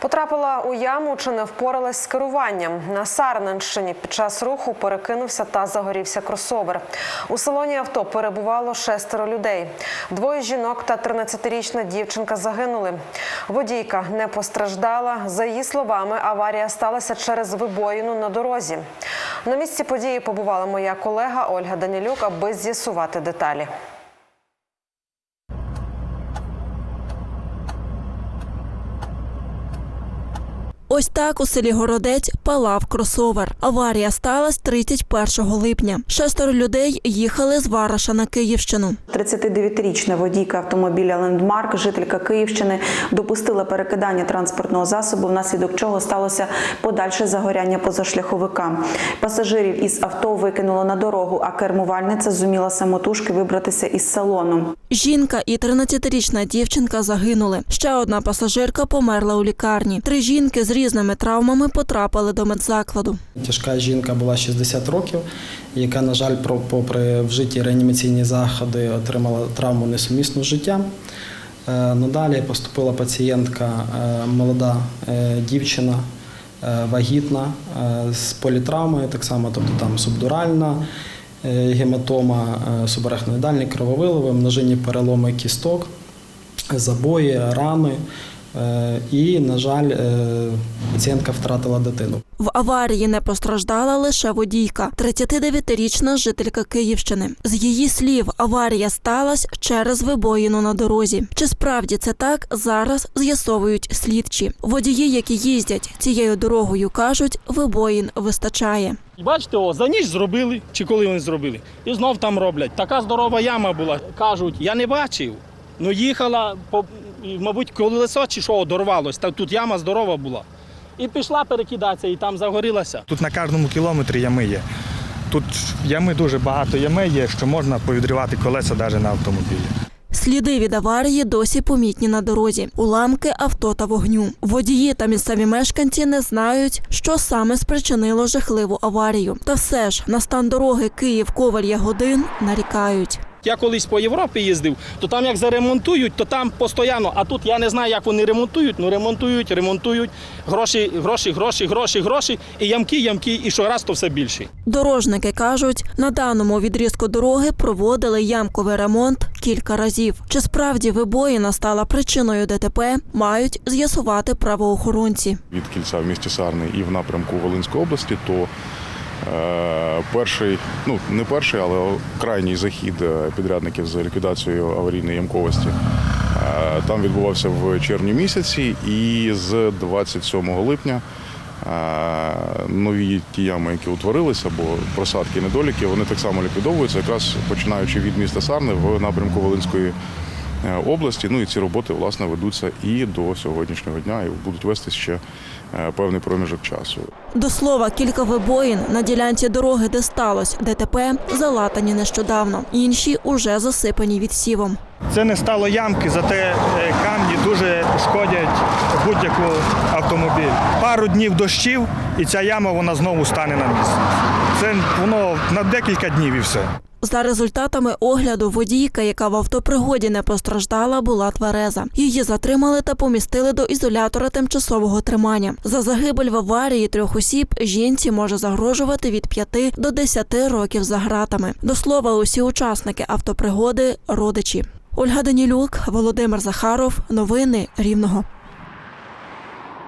Потрапила у яму чи не впоралась з керуванням. На Сарненщині під час руху перекинувся та загорівся кросовер. У салоні авто перебувало шестеро людей. Двоє жінок та 13-річна дівчинка загинули. Водійка не постраждала. За її словами, аварія сталася через вибоїну на дорозі. На місці події побувала моя колега Ольга Данілюк, аби з'ясувати деталі. Ось так у селі Городець палав кросовер. Аварія сталася 31 липня. Шестеро людей їхали з Вараша на Київщину. 39-річна водійка автомобіля Лендмарк, жителька Київщини, допустила перекидання транспортного засобу, внаслідок чого сталося подальше загоряння позашляховика. Пасажирів із авто викинуло на дорогу, а кермувальниця зуміла самотужки вибратися із салону. Жінка і 13-річна дівчинка загинули. Ще одна пасажирка померла у лікарні. Три жінки з різними травмами потрапили до медзакладу. Тяжка жінка була 60 років, яка, на жаль, попри вжиті реанімаційні заходи, отримала травму несумісну з життям. Е, Надалі поступила пацієнтка, е, молода е, дівчина, вагітна з політравмою, так само, тобто там субдуральна гематома, субарахноїдальні крововиливи, множинні переломи кісток, забої, рани. Е, І, на жаль, е, пацієнтка втратила дитину. В аварії не постраждала лише водійка, 39-річна жителька Київщини. З її слів, аварія сталася через вибоїну на дорозі. Чи справді це так, зараз з'ясовують слідчі. Водії, які їздять цією дорогою, кажуть, вибоїн вистачає. Бачите, о, за ніч зробили, чи коли вони зробили, і знов там роблять. Така здорова яма була. Кажуть, я не бачив. Ну їхала, по, мабуть, колесо чи що дорвалось, та тут яма здорова була. І пішла перекидатися, і там загорілася. Тут на кожному кілометрі ями є. Тут ями дуже багато ями є, що можна повідрівати колеса навіть на автомобілі. Сліди від аварії досі помітні на дорозі, уламки авто та вогню. Водії та місцеві мешканці не знають, що саме спричинило жахливу аварію. Та все ж на стан дороги Київ-Коваль-Ягодин нарікають. Я колись по Європі їздив, то там як заремонтують, то там постійно. А тут я не знаю, як вони ремонтують. Ну ремонтують, ремонтують. Гроші, гроші, гроші, гроші, гроші. І ямки, ямки, і щораз то все більше. Дорожники кажуть, на даному відрізку дороги проводили ямковий ремонт кілька разів. Чи справді вибоїна стала причиною ДТП, мають з'ясувати правоохоронці. від кільця в місті Сарни і в напрямку Волинської області, то перший, ну не перший, але крайній захід е, підрядників з ліквідацією аварійної ямковості. е, Там відбувався в червні місяці, і з 27 липня е, нові ті ями, які утворилися, бо просадки недоліки, вони так само ліквідовуються, якраз починаючи від міста Сарни в напрямку Волинської е, області. Ну і ці роботи власне ведуться і до сьогоднішнього дня, і будуть вестись ще е, певний проміжок часу. До слова, кілька вибоїн на ділянці дороги, де сталося ДТП, залатані нещодавно. Інші уже засипані відсівом. Це не стало ямки, зате е, камні дуже шкодять будь-яку автомобіль. Пару днів дощів, і ця яма вона знову стане на місце. Це воно на декілька днів і все. За результатами огляду, водійка, яка в автопригоді не постраждала, була твереза. Її затримали та помістили до ізолятора тимчасового тримання. За загибель в аварії трьох осіб жінці може загрожувати від 5 до 10 років за гратами. До слова, усі учасники автопригоди родичі. Ольга Данілюк, Володимир Захаров. Новини Рівного.